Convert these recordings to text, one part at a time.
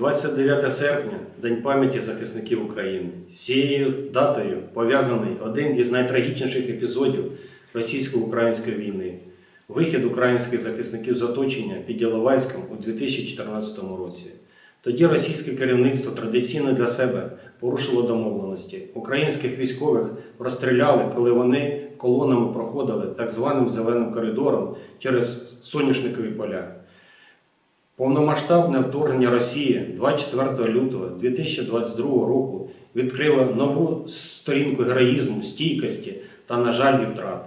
29 серпня День пам'яті захисників України. З цією датою пов'язаний один із найтрагічніших епізодів російсько-української війни вихід українських захисників з оточення під Іловайськом у 2014 році. Тоді російське керівництво традиційно для себе порушило домовленості. Українських військових розстріляли, коли вони колонами проходили так званим зеленим коридором через соняшникові поля. Повномасштабне вторгнення Росії 24 лютого 2022 року відкрило нову сторінку героїзму, стійкості та, на жаль, втрат.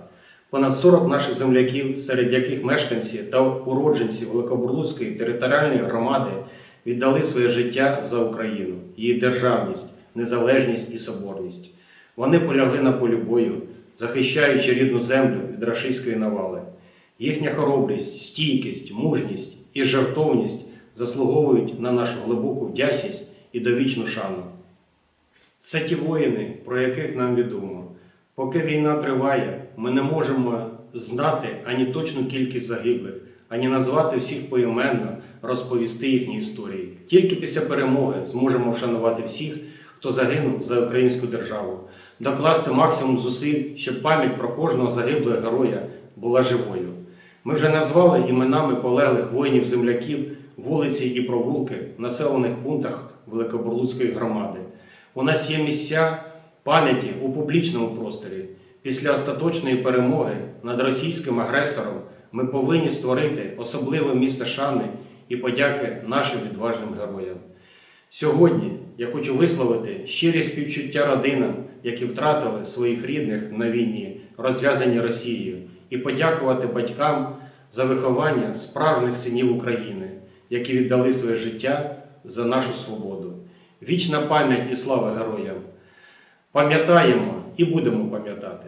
Понад 40 наших земляків, серед яких мешканці та уродженці Великобурлуцької територіальної громади віддали своє життя за Україну, її державність, незалежність і соборність. Вони полягли на полі бою, захищаючи рідну землю від рашистської навали. Їхня хоробрість, стійкість, мужність і жертовність заслуговують на нашу глибоку вдячність і довічну шану. Це ті воїни, про яких нам відомо. Поки війна триває, ми не можемо знати ані точну кількість загиблих, ані назвати всіх поіменно, розповісти їхні історії. Тільки після перемоги зможемо вшанувати всіх, хто загинув за українську державу, докласти максимум зусиль, щоб пам'ять про кожного загиблого героя була живою. Ми вже назвали іменами полеглих воїнів-земляків вулиці і провулки в населених пунктах Великобурлуцької громади. У нас є місця пам'яті у публічному просторі. Після остаточної перемоги над російським агресором ми повинні створити особливе місце шани і подяки нашим відважним героям. Сьогодні я хочу висловити щирі співчуття родинам, які втратили своїх рідних на війні, розв'язані Росією, і подякувати батькам за виховання справжніх синів України, які віддали своє життя за нашу свободу. Вічна пам'ять і слава героям! Пам'ятаємо і будемо пам'ятати.